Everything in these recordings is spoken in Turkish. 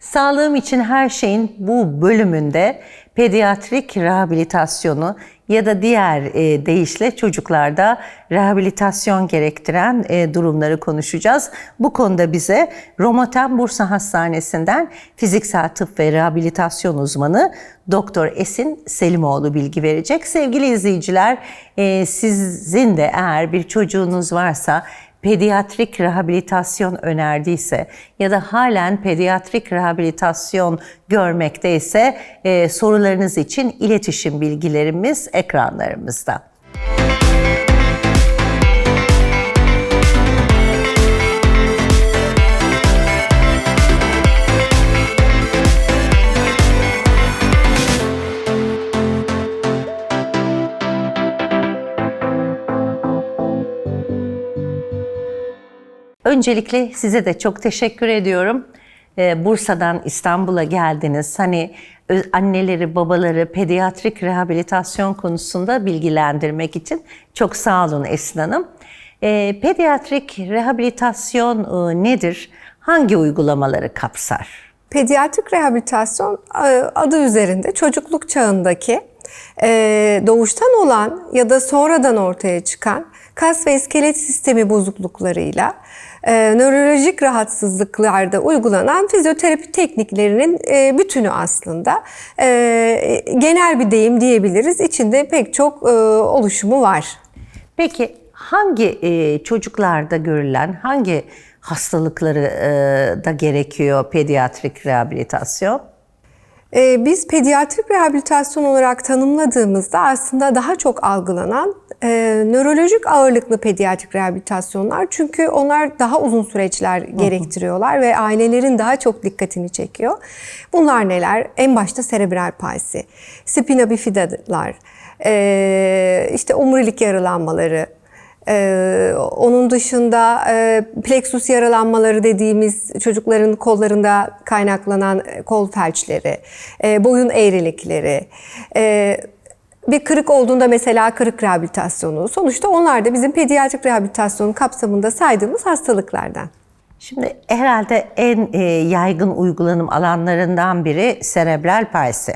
Sağlığım için her şeyin bu bölümünde pediatrik rehabilitasyonu ya da diğer e, deyişle çocuklarda rehabilitasyon gerektiren e, durumları konuşacağız. Bu konuda bize Romaten Bursa Hastanesi'nden fiziksel tıp ve rehabilitasyon uzmanı Doktor Esin Selimoğlu bilgi verecek. Sevgili izleyiciler, e, sizin de eğer bir çocuğunuz varsa pediatrik rehabilitasyon önerdiyse ya da halen pediatrik rehabilitasyon görmekteyse e, sorularınız için iletişim bilgilerimiz ekranlarımızda. Öncelikle size de çok teşekkür ediyorum. Ee, Bursa'dan İstanbul'a geldiniz. Hani anneleri, babaları pediatrik rehabilitasyon konusunda bilgilendirmek için çok sağ olun Esin Hanım. Ee, pediatrik rehabilitasyon e, nedir? Hangi uygulamaları kapsar? Pediatrik rehabilitasyon e, adı üzerinde çocukluk çağındaki e, doğuştan olan ya da sonradan ortaya çıkan kas ve iskelet sistemi bozukluklarıyla e, nörolojik rahatsızlıklarda uygulanan fizyoterapi tekniklerinin e, bütünü aslında. E, genel bir deyim diyebiliriz. İçinde pek çok e, oluşumu var. Peki hangi e, çocuklarda görülen hangi hastalıkları e, da gerekiyor pediatrik rehabilitasyon? Ee, Biz pediatrik rehabilitasyon olarak tanımladığımızda aslında daha çok algılanan e, nörolojik ağırlıklı pediatrik rehabilitasyonlar. Çünkü onlar daha uzun süreçler gerektiriyorlar ve ailelerin daha çok dikkatini çekiyor. Bunlar neler? En başta serebral palsi, spina bifidalar, e, işte omurilik yaralanmaları, ee, onun dışında e, plexus yaralanmaları dediğimiz çocukların kollarında kaynaklanan e, kol felçleri, e, boyun eğrilikleri, e, bir kırık olduğunda mesela kırık rehabilitasyonu. Sonuçta onlar da bizim pediatrik rehabilitasyon kapsamında saydığımız hastalıklardan. Şimdi herhalde en e, yaygın uygulanım alanlarından biri serebral palsi.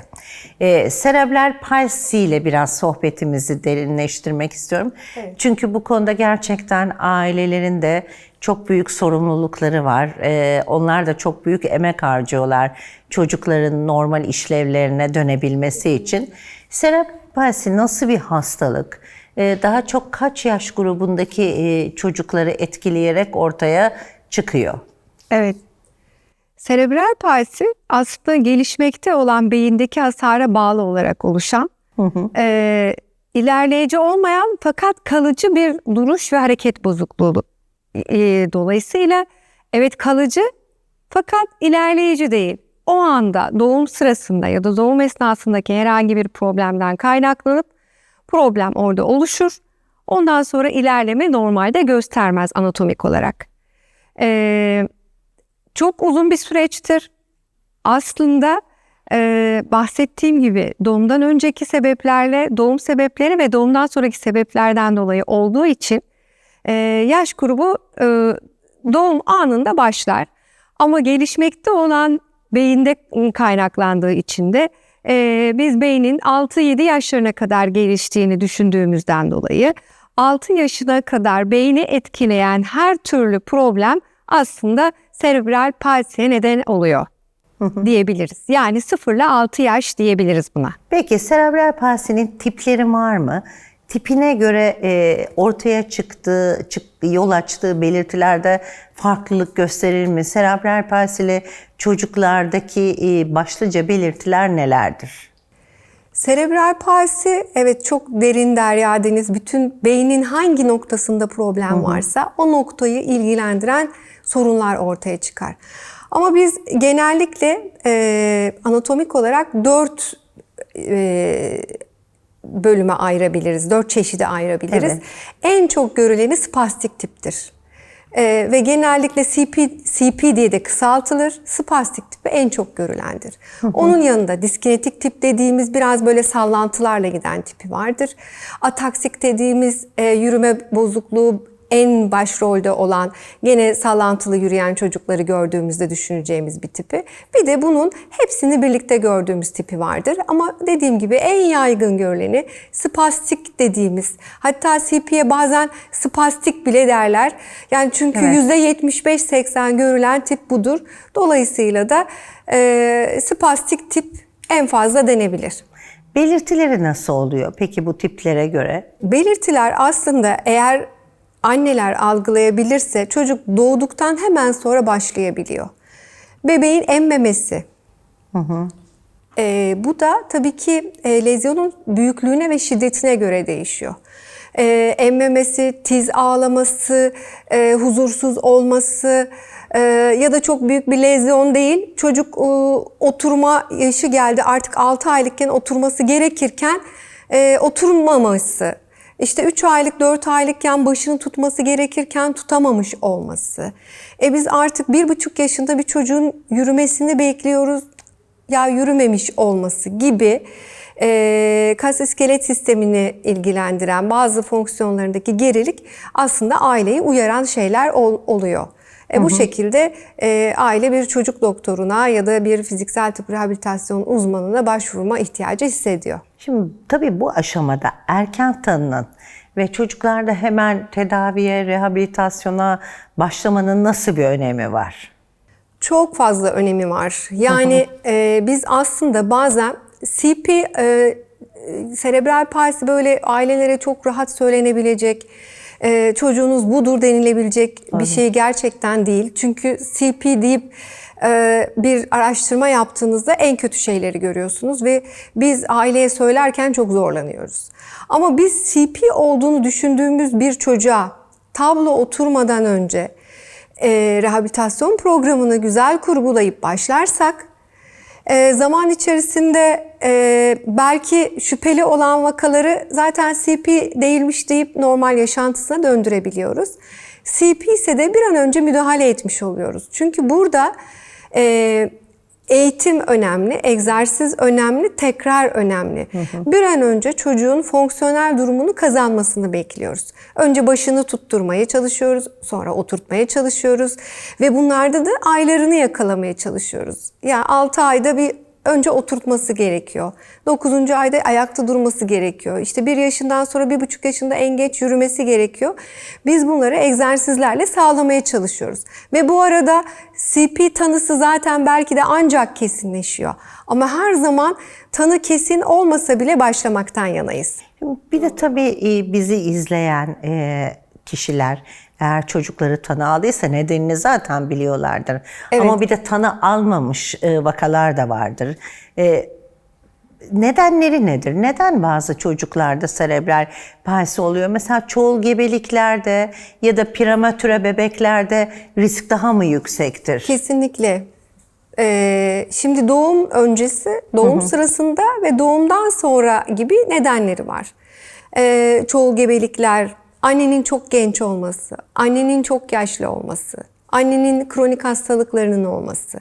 E, serebral palsi ile biraz sohbetimizi derinleştirmek istiyorum. Çünkü bu konuda gerçekten ailelerin de çok büyük sorumlulukları var. E, onlar da çok büyük emek harcıyorlar çocukların normal işlevlerine dönebilmesi için. Serebral palsi nasıl bir hastalık? E, daha çok kaç yaş grubundaki e, çocukları etkileyerek ortaya çıkıyor. Evet. Serebral palsi aslında gelişmekte olan beyindeki hasara bağlı olarak oluşan, e, ilerleyici olmayan fakat kalıcı bir duruş ve hareket bozukluğu. E, dolayısıyla evet kalıcı fakat ilerleyici değil. O anda doğum sırasında ya da doğum esnasındaki herhangi bir problemden kaynaklanıp problem orada oluşur. Ondan sonra ilerleme normalde göstermez anatomik olarak. Ee, çok uzun bir süreçtir. Aslında e, bahsettiğim gibi doğumdan önceki sebeplerle doğum sebepleri ve doğumdan sonraki sebeplerden dolayı olduğu için e, yaş grubu e, doğum anında başlar. Ama gelişmekte olan beyinde kaynaklandığı için de e, biz beynin 6-7 yaşlarına kadar geliştiğini düşündüğümüzden dolayı 6 yaşına kadar beyni etkileyen her türlü problem aslında serebral palsiye neden oluyor diyebiliriz. Yani 0 ile 6 yaş diyebiliriz buna. Peki serebral palsinin tipleri var mı? Tipine göre e, ortaya çıktığı, çık, yol açtığı belirtilerde farklılık gösterir mi? Serebral palsili çocuklardaki e, başlıca belirtiler nelerdir? Serebral palsi evet çok derin derya deniz bütün beynin hangi noktasında problem varsa o noktayı ilgilendiren sorunlar ortaya çıkar. Ama biz genellikle e, anatomik olarak dört e, bölüme ayırabiliriz, dört çeşide ayırabiliriz. Evet. En çok görüleni spastik tiptir. Ee, ve genellikle CP, CP diye de kısaltılır. Spastik tipi en çok görülendir. Onun yanında diskinetik tip dediğimiz biraz böyle sallantılarla giden tipi vardır. Ataksik dediğimiz e, yürüme bozukluğu en başrolde olan gene sallantılı yürüyen çocukları gördüğümüzde düşüneceğimiz bir tipi. Bir de bunun hepsini birlikte gördüğümüz tipi vardır. Ama dediğim gibi en yaygın görüleni spastik dediğimiz hatta CP'ye bazen spastik bile derler. Yani çünkü Evet. %75-80 görülen tip budur. Dolayısıyla da e, spastik tip en fazla denebilir. Belirtileri nasıl oluyor peki bu tiplere göre? Belirtiler aslında eğer anneler algılayabilirse çocuk doğduktan hemen sonra başlayabiliyor. Bebeğin emmemesi. Ee, bu da tabii ki e, lezyonun büyüklüğüne ve şiddetine göre değişiyor. Ee, emmemesi, tiz ağlaması, e, huzursuz olması e, ya da çok büyük bir lezyon değil. Çocuk e, oturma yaşı geldi artık 6 aylıkken oturması gerekirken e, oturmaması. İşte 3 aylık 4 aylıkken başını tutması gerekirken tutamamış olması. E biz artık bir buçuk yaşında bir çocuğun yürümesini bekliyoruz ya yürümemiş olması gibi e, kas iskelet sistemini ilgilendiren bazı fonksiyonlarındaki gerilik aslında aileyi uyaran şeyler ol- oluyor. E, bu şekilde e, aile bir çocuk doktoruna ya da bir fiziksel tıp rehabilitasyon uzmanına başvurma ihtiyacı hissediyor. Şimdi tabii bu aşamada erken tanının ve çocuklarda hemen tedaviye, rehabilitasyona başlamanın nasıl bir önemi var? Çok fazla önemi var. Yani e, biz aslında bazen CP, e, e, serebral palsi böyle ailelere çok rahat söylenebilecek, e, çocuğunuz budur denilebilecek bir şey gerçekten değil. Çünkü CP deyip e, bir araştırma yaptığınızda en kötü şeyleri görüyorsunuz ve biz aileye söylerken çok zorlanıyoruz. Ama biz CP olduğunu düşündüğümüz bir çocuğa tablo oturmadan önce e, rehabilitasyon programını güzel kurgulayıp başlarsak e, zaman içerisinde e, belki şüpheli olan vakaları zaten CP değilmiş deyip normal yaşantısına döndürebiliyoruz. CP ise de bir an önce müdahale etmiş oluyoruz. Çünkü burada e, eğitim önemli, egzersiz önemli, tekrar önemli. Bir an önce çocuğun fonksiyonel durumunu kazanmasını bekliyoruz. Önce başını tutturmaya çalışıyoruz, sonra oturtmaya çalışıyoruz ve bunlarda da aylarını yakalamaya çalışıyoruz. Yani 6 ayda bir önce oturtması gerekiyor. 9. ayda ayakta durması gerekiyor. İşte 1 yaşından sonra 1,5 yaşında en geç yürümesi gerekiyor. Biz bunları egzersizlerle sağlamaya çalışıyoruz. Ve bu arada CP tanısı zaten belki de ancak kesinleşiyor. Ama her zaman tanı kesin olmasa bile başlamaktan yanayız. Bir de tabii e, bizi izleyen e, kişiler eğer çocukları tanı aldıysa nedenini zaten biliyorlardır. Ama bir de tanı almamış e, vakalar da vardır. E, Nedenleri nedir? Neden bazı çocuklarda serebral palsi oluyor? Mesela çoğul gebeliklerde ya da prematüre bebeklerde risk daha mı yüksektir? Kesinlikle. Ee, şimdi doğum öncesi, doğum sırasında ve doğumdan sonra gibi nedenleri var. Ee, çoğu gebelikler, annenin çok genç olması, annenin çok yaşlı olması, annenin kronik hastalıklarının olması,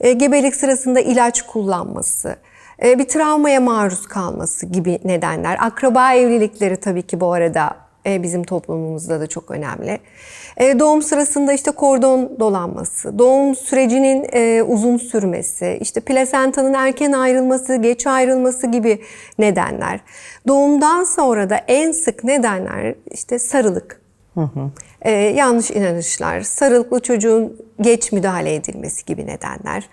e, gebelik sırasında ilaç kullanması, e, bir travmaya maruz kalması gibi nedenler. Akraba evlilikleri tabii ki bu arada bizim toplumumuzda da çok önemli. E, Doğum sırasında işte kordon dolanması, doğum sürecinin e, uzun sürmesi, işte plasentanın erken ayrılması, geç ayrılması gibi nedenler. Doğumdan sonra da en sık nedenler işte sarılık, e, yanlış inanışlar, sarılıklı çocuğun geç müdahale edilmesi gibi nedenler,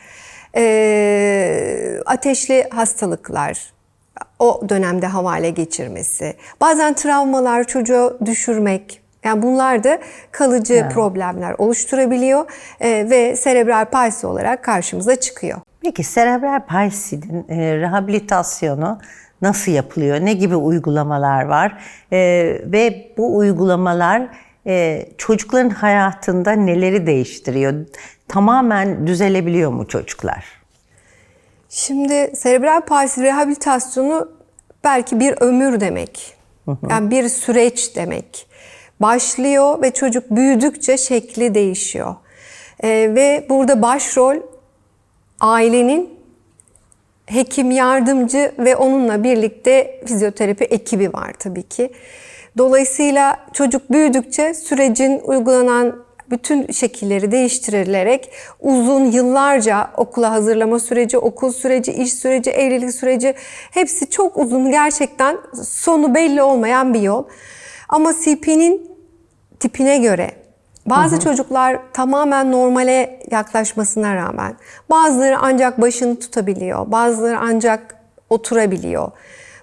e, ateşli hastalıklar, o dönemde havale geçirmesi, bazen travmalar çocuğu düşürmek, yani bunlar da kalıcı problemler oluşturabiliyor e, ve serebral palsi olarak karşımıza çıkıyor. Peki serebral palsinin e, rehabilitasyonu nasıl yapılıyor? Ne gibi uygulamalar var? E, ve bu uygulamalar e, çocukların hayatında neleri değiştiriyor? Tamamen düzelebiliyor mu çocuklar? Şimdi serebral palsi rehabilitasyonu belki bir ömür demek. Yani bir süreç demek. Başlıyor ve çocuk büyüdükçe şekli değişiyor. Ee, ve burada başrol ailenin hekim yardımcı ve onunla birlikte fizyoterapi ekibi var tabii ki. Dolayısıyla çocuk büyüdükçe sürecin uygulanan bütün şekilleri değiştirilerek uzun yıllarca okula hazırlama süreci, okul süreci, iş süreci, evlilik süreci hepsi çok uzun gerçekten sonu belli olmayan bir yol. Ama CP'nin tipine göre bazı çocuklar tamamen normale yaklaşmasına rağmen bazıları ancak başını tutabiliyor, bazıları ancak oturabiliyor,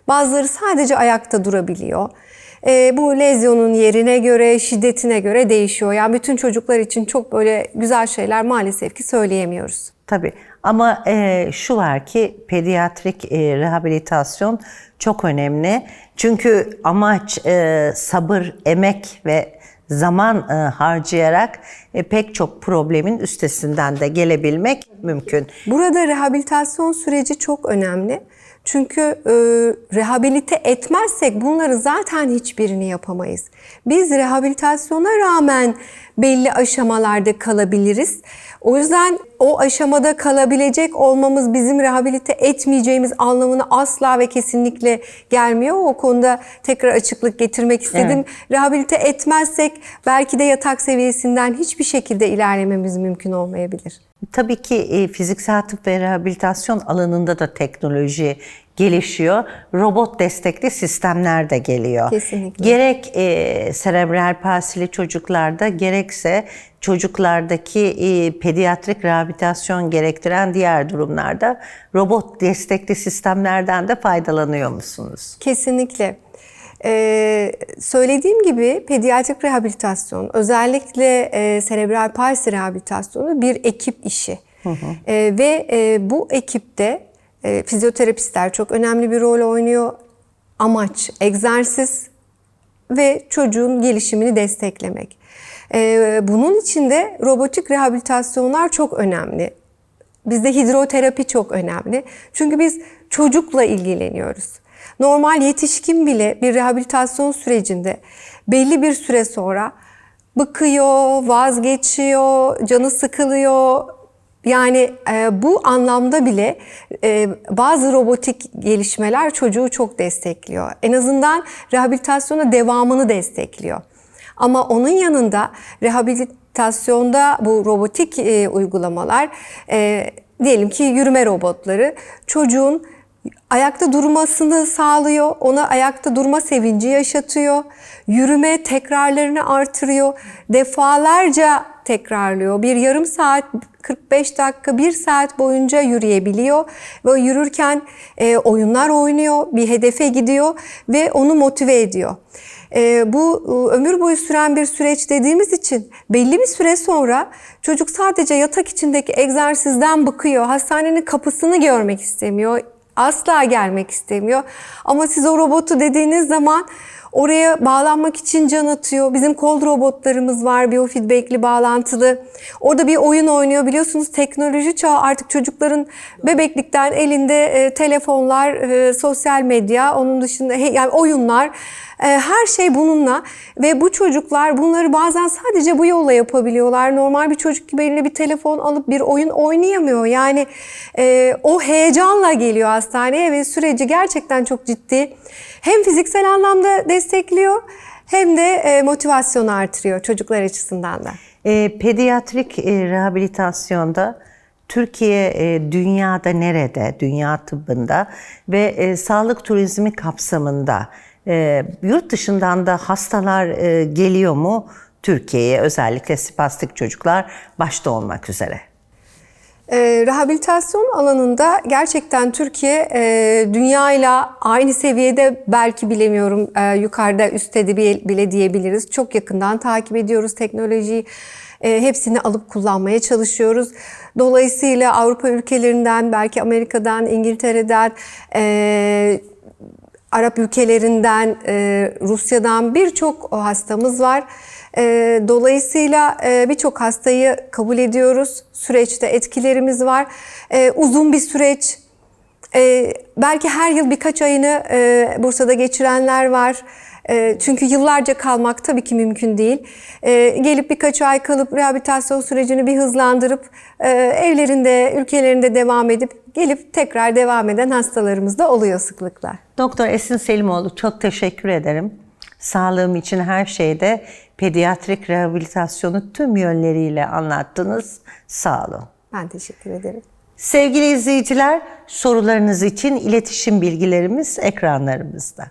bazıları sadece ayakta durabiliyor. Ee, bu lezyonun yerine göre, şiddetine göre değişiyor. Yani bütün çocuklar için çok böyle güzel şeyler maalesef ki söyleyemiyoruz. Tabii ama e, şu var ki pediatrik e, rehabilitasyon çok önemli. Çünkü amaç e, sabır, emek ve zaman e, harcayarak e, pek çok problemin üstesinden de gelebilmek mümkün. Burada rehabilitasyon süreci çok önemli. Çünkü e, rehabilite etmezsek bunları zaten hiçbirini yapamayız. Biz rehabilitasyona rağmen belli aşamalarda kalabiliriz. O yüzden o aşamada kalabilecek olmamız bizim rehabilite etmeyeceğimiz anlamına asla ve kesinlikle gelmiyor. O konuda tekrar açıklık getirmek istedim. Rehabilite etmezsek belki de yatak seviyesinden hiçbir şekilde ilerlememiz mümkün olmayabilir. Tabii ki e, fiziksel tıp ve rehabilitasyon alanında da teknoloji gelişiyor. Robot destekli sistemler de geliyor. Kesinlikle. Gerek e, serebral palsili çocuklarda gerekse çocuklardaki e, pediatrik rehabilitasyon gerektiren diğer durumlarda robot destekli sistemlerden de faydalanıyor musunuz? Kesinlikle. Ee, söylediğim gibi pediatrik rehabilitasyon, özellikle e, serebral palsi rehabilitasyonu bir ekip işi. Ee, ve e, bu ekipte e, fizyoterapistler çok önemli bir rol oynuyor. Amaç egzersiz ve çocuğun gelişimini desteklemek. Ee, bunun için de robotik rehabilitasyonlar çok önemli. Bizde hidroterapi çok önemli. Çünkü biz çocukla ilgileniyoruz. Normal yetişkin bile bir rehabilitasyon sürecinde belli bir süre sonra bıkıyor, vazgeçiyor, canı sıkılıyor. Yani e, bu anlamda bile e, bazı robotik gelişmeler çocuğu çok destekliyor. En azından rehabilitasyona devamını destekliyor. Ama onun yanında rehabilitasyonda bu robotik e, uygulamalar e, diyelim ki yürüme robotları çocuğun ayakta durmasını sağlıyor. Ona ayakta durma sevinci yaşatıyor. Yürüme tekrarlarını artırıyor. Defalarca tekrarlıyor. Bir yarım saat 45 dakika, bir saat boyunca yürüyebiliyor. Ve yürürken e, oyunlar oynuyor, bir hedefe gidiyor ve onu motive ediyor. E, bu e, ömür boyu süren bir süreç dediğimiz için belli bir süre sonra çocuk sadece yatak içindeki egzersizden bıkıyor. Hastanenin kapısını görmek istemiyor. Asla gelmek istemiyor. Ama siz o robotu dediğiniz zaman oraya bağlanmak için can atıyor. Bizim kol robotlarımız var, biofeedbackli bağlantılı. Orada bir oyun oynuyor. Biliyorsunuz teknoloji çağı artık çocukların bebeklikten elinde e, telefonlar, e, sosyal medya, onun dışında he, yani oyunlar her şey bununla ve bu çocuklar bunları bazen sadece bu yolla yapabiliyorlar. Normal bir çocuk gibi eline bir telefon alıp bir oyun oynayamıyor. Yani e, o heyecanla geliyor hastaneye ve süreci gerçekten çok ciddi. Hem fiziksel anlamda destekliyor hem de e, motivasyonu artırıyor çocuklar açısından da. E, pediatrik e, rehabilitasyonda Türkiye e, dünyada nerede, dünya tıbbında ve e, sağlık turizmi kapsamında e, yurt dışından da hastalar e, geliyor mu Türkiye'ye özellikle spastik çocuklar başta olmak üzere? E, rehabilitasyon alanında gerçekten Türkiye e, dünyayla aynı seviyede belki bilemiyorum e, yukarıda üstte de bile, diyebiliriz. Çok yakından takip ediyoruz teknolojiyi. E, hepsini alıp kullanmaya çalışıyoruz. Dolayısıyla Avrupa ülkelerinden, belki Amerika'dan, İngiltere'den, e, Arap ülkelerinden, e, Rusya'dan birçok hastamız var. E, dolayısıyla e, birçok hastayı kabul ediyoruz. Süreçte etkilerimiz var. Uzun bir süreç. Belki her yıl birkaç ayını Bursa'da geçirenler var. Çünkü yıllarca kalmak tabii ki mümkün değil. Gelip birkaç ay kalıp rehabilitasyon sürecini bir hızlandırıp evlerinde, ülkelerinde devam edip gelip tekrar devam eden hastalarımız da oluyor sıklıkla. Doktor Esin Selimoğlu çok teşekkür ederim. Sağlığım için her şeyde pediatrik rehabilitasyonu tüm yönleriyle anlattınız. Sağ olun. Ben teşekkür ederim. Sevgili izleyiciler, sorularınız için iletişim bilgilerimiz ekranlarımızda.